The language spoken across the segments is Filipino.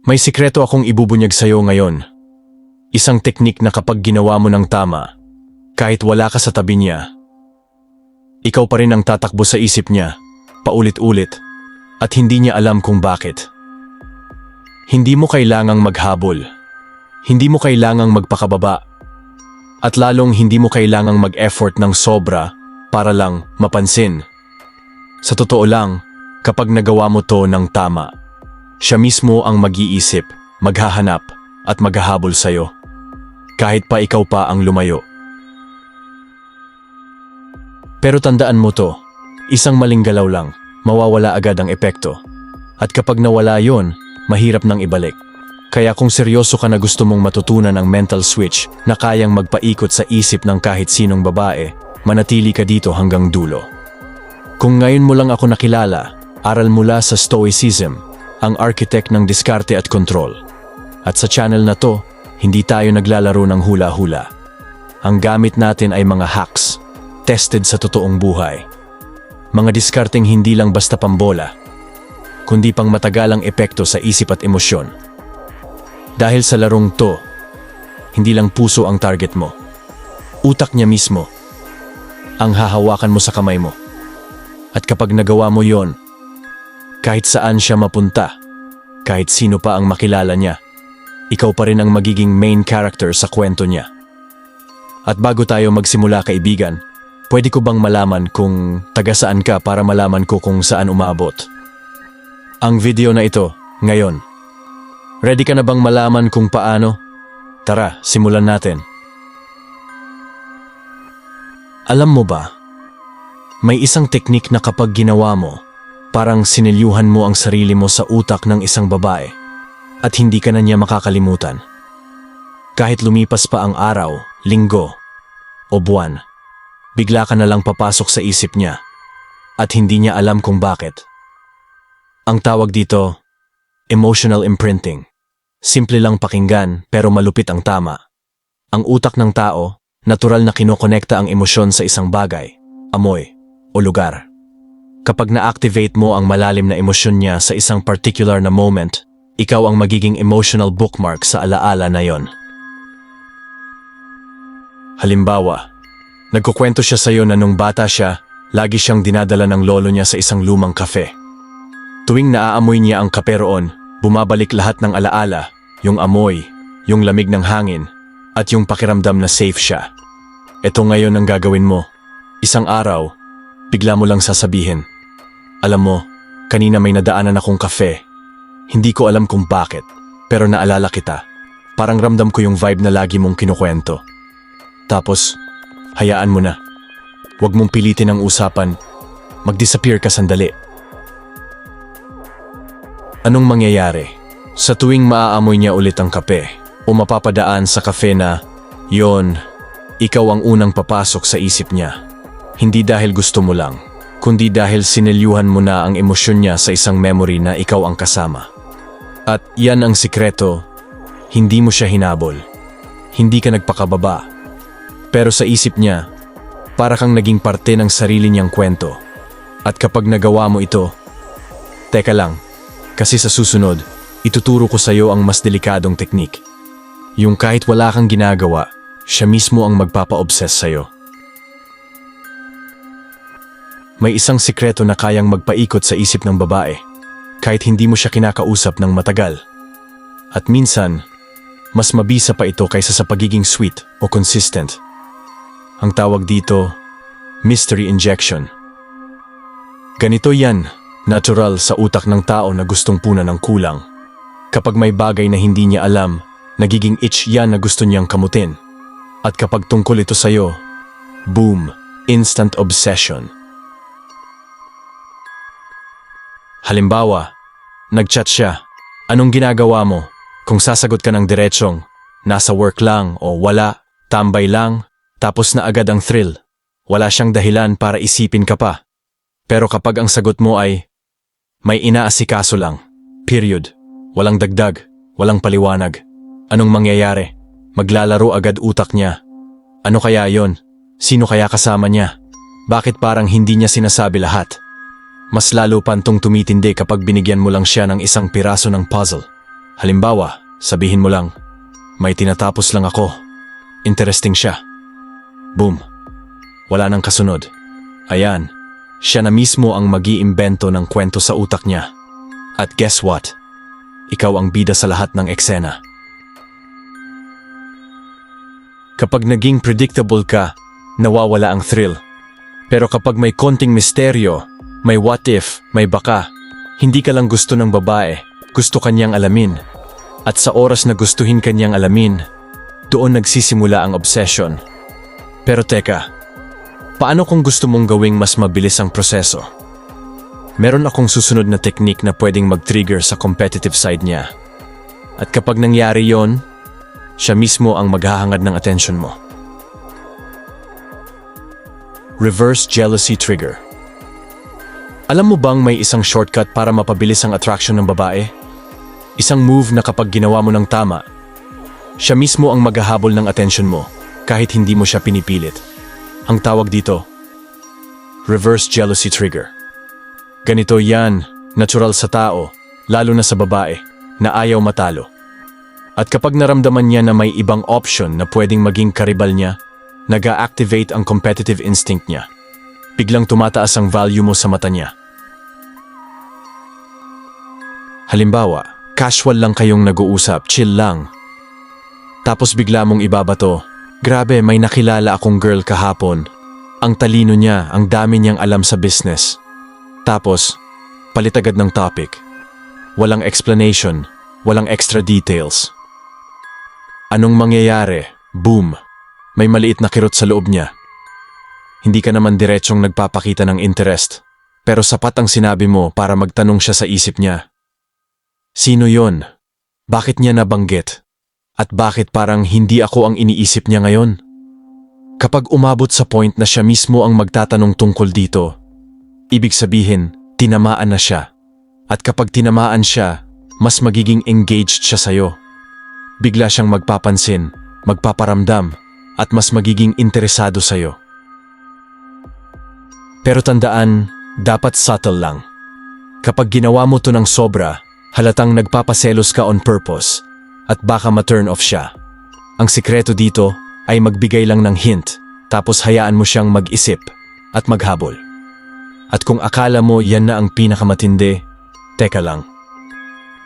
May sikreto akong ibubunyag sa'yo ngayon. Isang teknik na kapag ginawa mo ng tama, kahit wala ka sa tabi niya, ikaw pa rin ang tatakbo sa isip niya, paulit-ulit, at hindi niya alam kung bakit. Hindi mo kailangang maghabol. Hindi mo kailangang magpakababa. At lalong hindi mo kailangang mag-effort ng sobra para lang mapansin. Sa totoo lang, kapag nagawa mo to ng tama, siya mismo ang mag-iisip, maghahanap, at maghahabol sa'yo. Kahit pa ikaw pa ang lumayo. Pero tandaan mo to, isang maling galaw lang, mawawala agad ang epekto. At kapag nawala yon, mahirap nang ibalik. Kaya kung seryoso ka na gusto mong matutunan ang mental switch na kayang magpaikot sa isip ng kahit sinong babae, manatili ka dito hanggang dulo. Kung ngayon mo lang ako nakilala, aral mula sa Stoicism, ang architect ng diskarte at kontrol. At sa channel na to, hindi tayo naglalaro ng hula-hula. Ang gamit natin ay mga hacks, tested sa totoong buhay. Mga diskarteng hindi lang basta pambola, kundi pang matagalang epekto sa isip at emosyon. Dahil sa larong to, hindi lang puso ang target mo. Utak niya mismo, ang hahawakan mo sa kamay mo. At kapag nagawa mo yon, kahit saan siya mapunta, kahit sino pa ang makilala niya, ikaw pa rin ang magiging main character sa kwento niya. At bago tayo magsimula kaibigan, pwede ko bang malaman kung taga saan ka para malaman ko kung saan umaabot? Ang video na ito, ngayon. Ready ka na bang malaman kung paano? Tara, simulan natin. Alam mo ba, may isang teknik na kapag ginawa mo, parang sinilyuhan mo ang sarili mo sa utak ng isang babae at hindi ka na niya makakalimutan. Kahit lumipas pa ang araw, linggo, o buwan, bigla ka na lang papasok sa isip niya at hindi niya alam kung bakit. Ang tawag dito, emotional imprinting. Simple lang pakinggan pero malupit ang tama. Ang utak ng tao, natural na kinokonekta ang emosyon sa isang bagay, amoy, o lugar. Kapag na-activate mo ang malalim na emosyon niya sa isang particular na moment, ikaw ang magiging emotional bookmark sa alaala na yon. Halimbawa, nagkukwento siya sa'yo na nung bata siya, lagi siyang dinadala ng lolo niya sa isang lumang kafe. Tuwing naaamoy niya ang kape roon, bumabalik lahat ng alaala, yung amoy, yung lamig ng hangin, at yung pakiramdam na safe siya. Ito ngayon ang gagawin mo. Isang araw, bigla mo lang sasabihin, Alam mo, kanina may nadaanan akong kafe. Hindi ko alam kung bakit, pero naalala kita. Parang ramdam ko yung vibe na lagi mong kinukwento. Tapos, hayaan mo na. Huwag mong pilitin ang usapan. Mag-disappear ka sandali. Anong mangyayari? Sa tuwing maaamoy niya ulit ang kape o mapapadaan sa kafe na, yon, ikaw ang unang papasok sa isip niya. Hindi dahil gusto mo lang, kundi dahil sinelyuhan mo na ang emosyon niya sa isang memory na ikaw ang kasama. At yan ang sikreto, hindi mo siya hinabol. Hindi ka nagpakababa. Pero sa isip niya, para kang naging parte ng sarili niyang kwento. At kapag nagawa mo ito, teka lang, kasi sa susunod, ituturo ko sa iyo ang mas delikadong teknik. Yung kahit wala kang ginagawa, siya mismo ang magpapa-obsess sa May isang sikreto na kayang magpaikot sa isip ng babae, kahit hindi mo siya kinakausap ng matagal. At minsan, mas mabisa pa ito kaysa sa pagiging sweet o consistent. Ang tawag dito, mystery injection. Ganito yan, natural sa utak ng tao na gustong punan ng kulang. Kapag may bagay na hindi niya alam, nagiging itch yan na gusto niyang kamutin. At kapag tungkol ito sa'yo, boom, instant obsession. Halimbawa, nagchat siya. Anong ginagawa mo? Kung sasagot ka ng diretsong, nasa work lang o wala, tambay lang, tapos na agad ang thrill. Wala siyang dahilan para isipin ka pa. Pero kapag ang sagot mo ay, may inaasikaso lang, period, walang dagdag, walang paliwanag, anong mangyayari? Maglalaro agad utak niya. Ano kaya yon? Sino kaya kasama niya? Bakit parang hindi niya sinasabi lahat? Mas lalo pantong tumitindi kapag binigyan mo lang siya ng isang piraso ng puzzle. Halimbawa, sabihin mo lang, may tinatapos lang ako. Interesting siya. Boom. Wala nang kasunod. Ayan, siya na mismo ang mag-iimbento ng kwento sa utak niya. At guess what? Ikaw ang bida sa lahat ng eksena. Kapag naging predictable ka, nawawala ang thrill. Pero kapag may konting misteryo, may what if, may baka, hindi ka lang gusto ng babae, gusto kanyang alamin. At sa oras na gustuhin kanyang alamin, doon nagsisimula ang obsession. Pero teka, paano kung gusto mong gawing mas mabilis ang proseso? Meron akong susunod na teknik na pwedeng mag-trigger sa competitive side niya. At kapag nangyari yon, siya mismo ang maghahangad ng attention mo. Reverse Jealousy Trigger Alam mo bang may isang shortcut para mapabilis ang attraction ng babae? Isang move na kapag ginawa mo ng tama, siya mismo ang maghahabol ng attention mo kahit hindi mo siya pinipilit. Ang tawag dito, Reverse Jealousy Trigger. Ganito yan, natural sa tao, lalo na sa babae, na ayaw matalo. At kapag naramdaman niya na may ibang option na pwedeng maging karibal niya, nag activate ang competitive instinct niya. Biglang tumataas ang value mo sa mata niya. Halimbawa, casual lang kayong nag-uusap, chill lang. Tapos bigla mong ibabato, grabe may nakilala akong girl kahapon. Ang talino niya, ang dami niyang alam sa business. Tapos, palit agad ng topic. Walang explanation, walang extra details. Anong mangyayari? Boom! May maliit na kirot sa loob niya. Hindi ka naman diretsong nagpapakita ng interest, pero sapat ang sinabi mo para magtanong siya sa isip niya. Sino yon? Bakit niya nabanggit? At bakit parang hindi ako ang iniisip niya ngayon? Kapag umabot sa point na siya mismo ang magtatanong tungkol dito, ibig sabihin, tinamaan na siya. At kapag tinamaan siya, mas magiging engaged siya sa'yo. Bigla siyang magpapansin, magpaparamdam, at mas magiging interesado sa'yo. Pero tandaan, dapat subtle lang. Kapag ginawa mo to ng sobra, halatang nagpapaselos ka on purpose at baka ma-turn off siya. Ang sikreto dito ay magbigay lang ng hint tapos hayaan mo siyang mag-isip at maghabol. At kung akala mo yan na ang pinakamatindi, teka lang.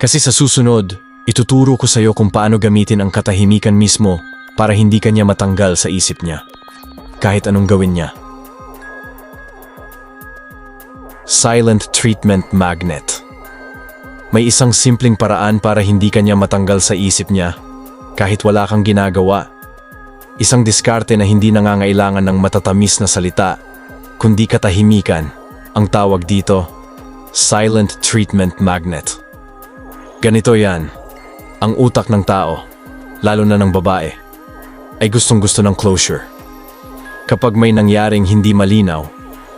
Kasi sa susunod, ituturo ko sa iyo kung paano gamitin ang katahimikan mismo para hindi kanya matanggal sa isip niya. Kahit anong gawin niya. Silent Treatment Magnet May isang simpleng paraan para hindi kanya matanggal sa isip niya kahit wala kang ginagawa. Isang diskarte na hindi nangangailangan ng matatamis na salita, kundi katahimikan. Ang tawag dito, Silent Treatment Magnet. Ganito yan. Ang utak ng tao, lalo na ng babae, ay gustong gusto ng closure. Kapag may nangyaring hindi malinaw,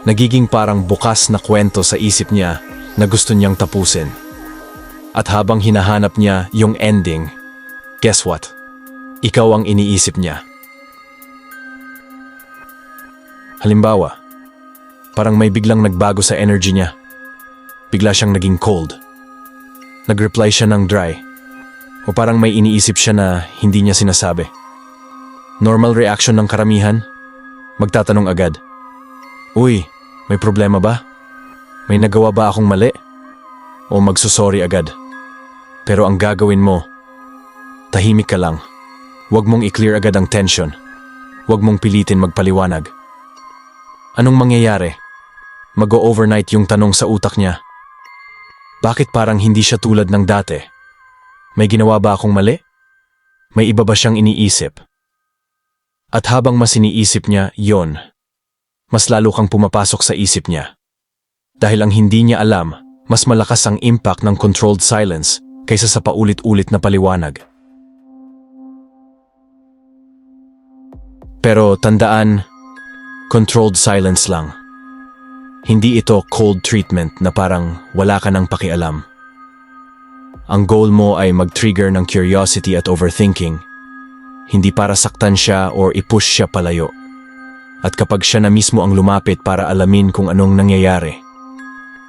nagiging parang bukas na kwento sa isip niya na gusto niyang tapusin. At habang hinahanap niya yung ending, guess what? Ikaw ang iniisip niya. Halimbawa, parang may biglang nagbago sa energy niya. Bigla siyang naging cold. Nag-reply siya ng dry. O parang may iniisip siya na hindi niya sinasabi. Normal reaction ng karamihan? Magtatanong agad. Uy, may problema ba? May nagawa ba akong mali? O magsusorry agad? Pero ang gagawin mo, tahimik ka lang. Huwag mong i-clear agad ang tension. Huwag mong pilitin magpaliwanag. Anong mangyayari? Mag-overnight yung tanong sa utak niya. Bakit parang hindi siya tulad ng dati? May ginawa ba akong mali? May iba ba siyang iniisip? At habang mas iniisip niya yon, mas lalo kang pumapasok sa isip niya. Dahil ang hindi niya alam, mas malakas ang impact ng controlled silence kaysa sa paulit-ulit na paliwanag. Pero tandaan, controlled silence lang. Hindi ito cold treatment na parang wala ka ng pakialam. Ang goal mo ay mag-trigger ng curiosity at overthinking, hindi para saktan siya or i-push siya palayo. At kapag siya na mismo ang lumapit para alamin kung anong nangyayari,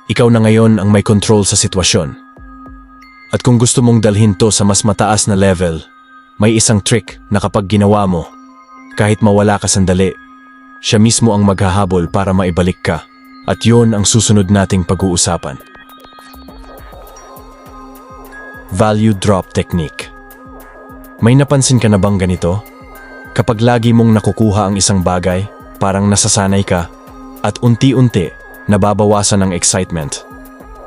ikaw na ngayon ang may control sa sitwasyon. At kung gusto mong dalhin to sa mas mataas na level, may isang trick na kapag ginawa mo, kahit mawala ka sandali, siya mismo ang maghahabol para maibalik ka. At yon ang susunod nating pag-uusapan. Value Drop Technique May napansin ka na bang ganito? Kapag lagi mong nakukuha ang isang bagay, parang nasasanay ka, at unti-unti, nababawasan ang excitement.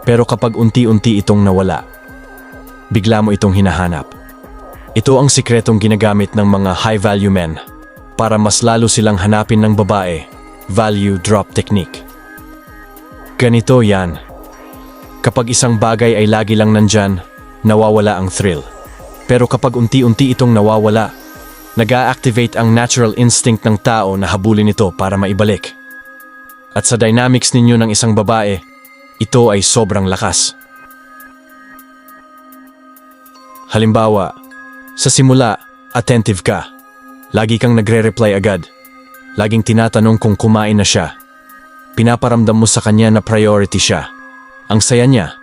Pero kapag unti-unti itong nawala, bigla mo itong hinahanap. Ito ang sikretong ginagamit ng mga high-value men para mas lalo silang hanapin ng babae, value drop technique. Ganito yan. Kapag isang bagay ay lagi lang nandyan, nawawala ang thrill. Pero kapag unti-unti itong nawawala, nag activate ang natural instinct ng tao na habulin ito para maibalik. At sa dynamics ninyo ng isang babae, ito ay sobrang lakas. Halimbawa, sa simula, attentive ka. Lagi kang nagre-reply agad. Laging tinatanong kung kumain na siya. Pinaparamdam mo sa kanya na priority siya. Ang saya niya,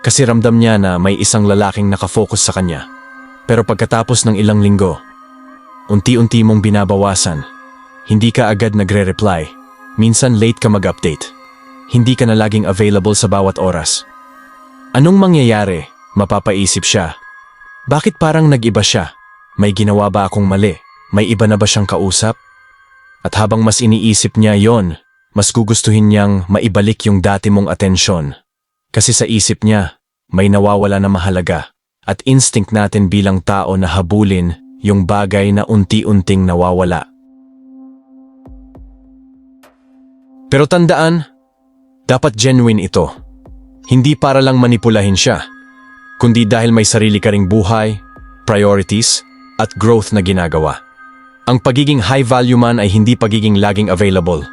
kasi ramdam niya na may isang lalaking nakafocus sa kanya. Pero pagkatapos ng ilang linggo, unti-unti mong binabawasan. Hindi ka agad nagre-reply. Minsan late ka mag-update. Hindi ka na laging available sa bawat oras. Anong mangyayari? Mapapaisip siya. Bakit parang nag-iba siya? May ginawa ba akong mali? May iba na ba siyang kausap? At habang mas iniisip niya yon, mas gugustuhin niyang maibalik yung dati mong atensyon. Kasi sa isip niya, may nawawala na mahalaga. At instinct natin bilang tao na habulin yung bagay na unti-unting nawawala. Pero tandaan, dapat genuine ito. Hindi para lang manipulahin siya, kundi dahil may sarili ka buhay, priorities, at growth na ginagawa. Ang pagiging high value man ay hindi pagiging laging available,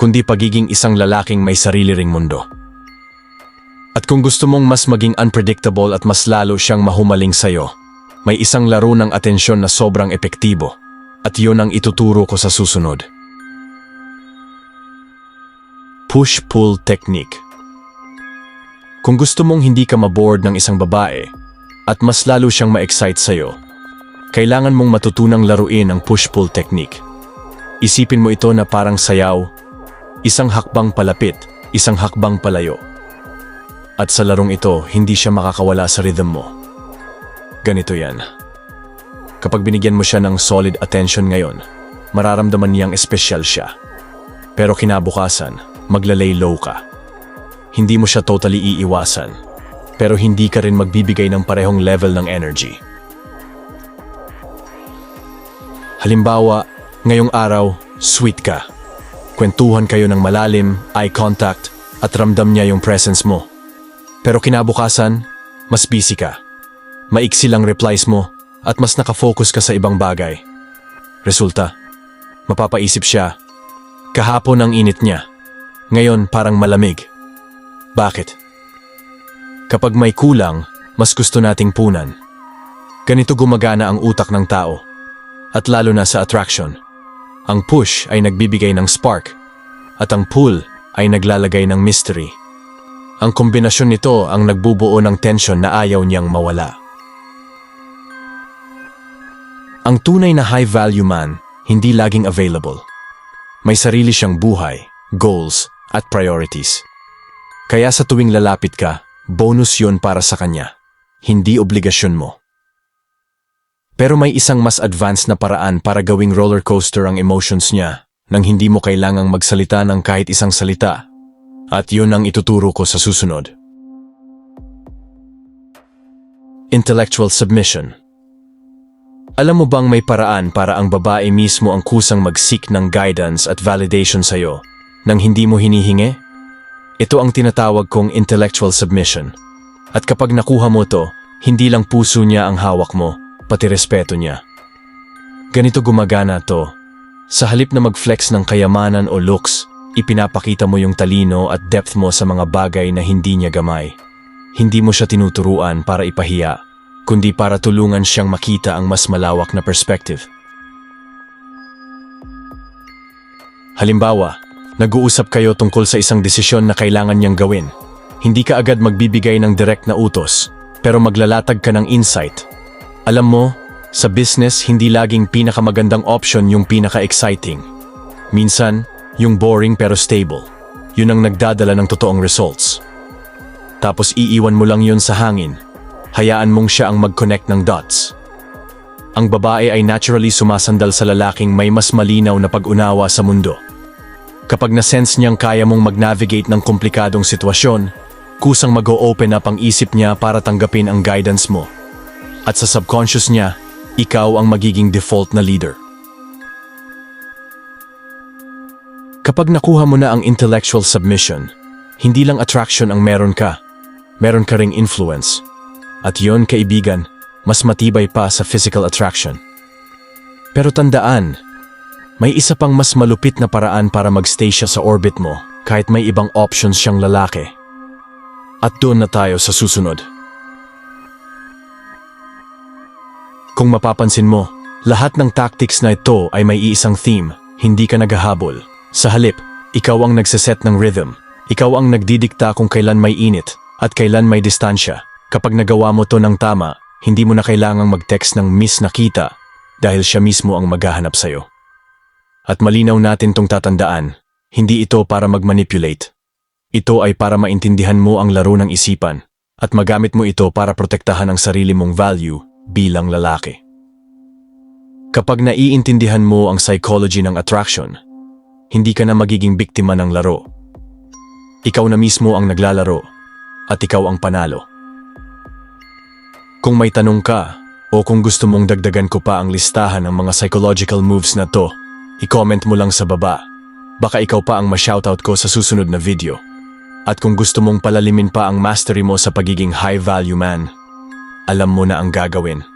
kundi pagiging isang lalaking may sarili ring mundo. At kung gusto mong mas maging unpredictable at mas lalo siyang mahumaling sa'yo, may isang laro ng atensyon na sobrang epektibo at yun ang ituturo ko sa susunod. Push-pull technique. Kung gusto mong hindi ka maboard ng isang babae at mas lalo siyang ma-excite sa'yo, kailangan mong matutunang laruin ang push-pull technique. Isipin mo ito na parang sayaw, isang hakbang palapit, isang hakbang palayo. At sa larong ito, hindi siya makakawala sa rhythm mo. Ganito yan. Kapag binigyan mo siya ng solid attention ngayon, mararamdaman niyang espesyal siya. Pero kinabukasan, maglalay low ka. Hindi mo siya totally iiwasan, pero hindi ka rin magbibigay ng parehong level ng energy. Halimbawa, ngayong araw, sweet ka. Kwentuhan kayo ng malalim, eye contact, at ramdam niya yung presence mo. Pero kinabukasan, mas busy ka. Maiksi lang replies mo at mas nakafocus ka sa ibang bagay. Resulta, mapapaisip siya, kahapon ang init niya. Ngayon parang malamig. Bakit? Kapag may kulang, mas gusto nating punan. Ganito gumagana ang utak ng tao at lalo na sa attraction. Ang push ay nagbibigay ng spark at ang pull ay naglalagay ng mystery. Ang kombinasyon nito ang nagbubuo ng tension na ayaw niyang mawala. Ang tunay na high-value man hindi laging available. May sarili siyang buhay, goals, at priorities. Kaya sa tuwing lalapit ka, bonus yon para sa kanya. Hindi obligasyon mo. Pero may isang mas advanced na paraan para gawing roller coaster ang emotions niya nang hindi mo kailangang magsalita ng kahit isang salita. At yun ang ituturo ko sa susunod. Intellectual Submission Alam mo bang may paraan para ang babae mismo ang kusang mag-seek ng guidance at validation sa'yo nang hindi mo hinihingi? Ito ang tinatawag kong intellectual submission. At kapag nakuha mo to, hindi lang puso niya ang hawak mo, pati respeto niya. Ganito gumagana to. Sa halip na mag-flex ng kayamanan o looks, ipinapakita mo yung talino at depth mo sa mga bagay na hindi niya gamay. Hindi mo siya tinuturuan para ipahiya, kundi para tulungan siyang makita ang mas malawak na perspective. Halimbawa, nag-uusap kayo tungkol sa isang desisyon na kailangan niyang gawin. Hindi ka agad magbibigay ng direct na utos. pero maglalatag ka ng insight. Alam mo, sa business hindi laging pinakamagandang option yung pinaka-exciting. Minsan, yung boring pero stable. Yun ang nagdadala ng totoong results. Tapos iiwan mo lang yun sa hangin. Hayaan mong siya ang mag-connect ng dots. Ang babae ay naturally sumasandal sa lalaking may mas malinaw na pag-unawa sa mundo. Kapag na-sense niyang kaya mong mag-navigate ng komplikadong sitwasyon, kusang mag-o-open up ang isip niya para tanggapin ang guidance mo. At sa subconscious niya, ikaw ang magiging default na leader. Kapag nakuha mo na ang intellectual submission, hindi lang attraction ang meron ka, meron ka ring influence. At yon, kaibigan, mas matibay pa sa physical attraction. Pero tandaan, may isa pang mas malupit na paraan para magstay siya sa orbit mo kahit may ibang options siyang lalaki. At doon na tayo sa susunod. Kung mapapansin mo, lahat ng tactics na ito ay may iisang theme, hindi ka naghahabol. Sa halip, ikaw ang nagseset ng rhythm. Ikaw ang nagdidikta kung kailan may init at kailan may distansya. Kapag nagawa mo to ng tama, hindi mo na kailangang mag-text ng miss nakita dahil siya mismo ang maghahanap sa'yo. At malinaw natin tong tatandaan, hindi ito para mag-manipulate. Ito ay para maintindihan mo ang laro ng isipan at magamit mo ito para protektahan ang sarili mong value bilang lalaki. Kapag naiintindihan mo ang psychology ng attraction, hindi ka na magiging biktima ng laro. Ikaw na mismo ang naglalaro at ikaw ang panalo. Kung may tanong ka o kung gusto mong dagdagan ko pa ang listahan ng mga psychological moves na to, i-comment mo lang sa baba. Baka ikaw pa ang ma-shoutout ko sa susunod na video. At kung gusto mong palalimin pa ang mastery mo sa pagiging high value man, alam mo na ang gagawin.